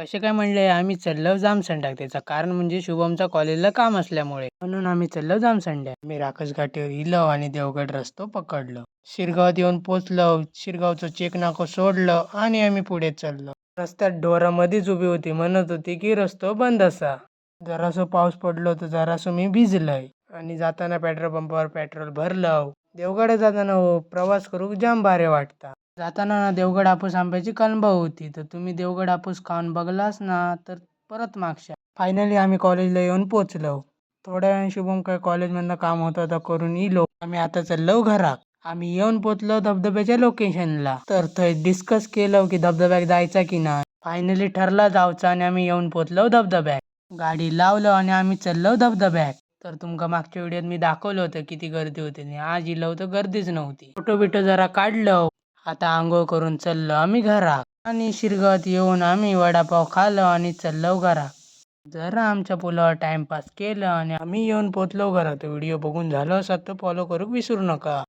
कसे काय म्हणले आम्ही चाललो जामसंड्याक त्याचं कारण म्हणजे शुभमचा कॉलेजला काम असल्यामुळे. म्हणून आम्ही चाललो जामसंड्या मी राकस घाटीवर इलो आणि देवगड रस्तो पकडलो. शिरगावात येऊन पोचलो. शिरगावचं चेक नाको सोडलं आणि आम्ही पुढे चाललो. रस्त्यात डोरामध्येच उभी होती. म्हणत होती की रस्तो बंद असा. जरासो पाऊस पडलो तर जरासं मी भिजलंय. आणि जाताना पेट्रोल पंपावर पेट्रोल भरलं. देवगड जाताना हो प्रवास करू जाम भारी वाटता. जाताना ना देवगड हापूस आंब्याची कलंब होती. तर तुम्ही देवगड हापूस खाऊन बघलास ना तर परत मागच्या. फायनली आम्ही कॉलेजला येऊन पोचलो थोड्या वेळाने शुभम काय कॉलेजमधनं काम होतं तर करून इलो. आम्ही आता चाललो घरात. आम्ही येऊन पोचलो धबधब्याच्या लोकेशनला तर थंय डिस्कस केलं की धबधब्याक जायचा की नाही. फायनली ठरला जावचा आणि आम्ही येऊन पोचलो धबधब्याक गाडी लावलो आणि आम्ही चाललो धबधब्याक तर तुमका मागच्या व्हिडिओत मी दाखवलं होतं किती गर्दी होती आणि आज इलो तर गर्दीच नव्हती. फोटो बिटो जरा काढलो. आता आंघोळ करून चललो आम्ही घरा आणि शिरगत येऊन आम्ही वडापाव खाल्लो आणि चललो घरा जरा आमच्या पुलावर टाइमपास केलं आणि आम्ही येऊन पोचलो घरा तो व्हिडिओ बघून झालो असत तर फॉलो करूक विसरू नका.